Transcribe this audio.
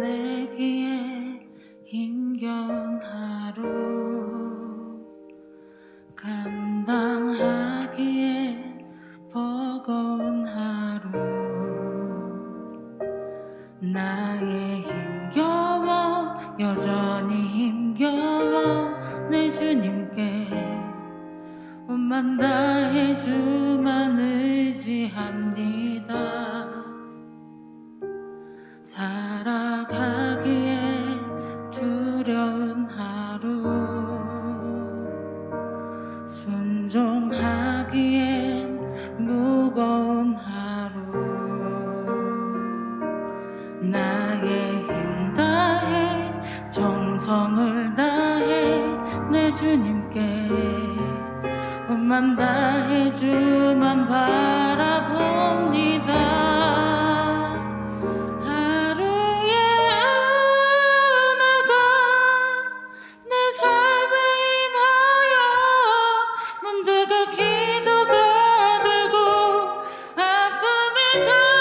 내 귀에 힘겨운 하루 감당하기에 정성을 다해 내 주님께 온맘 다해 주만 바라봅니다. 문제가 기도가 되고 아픔이 잘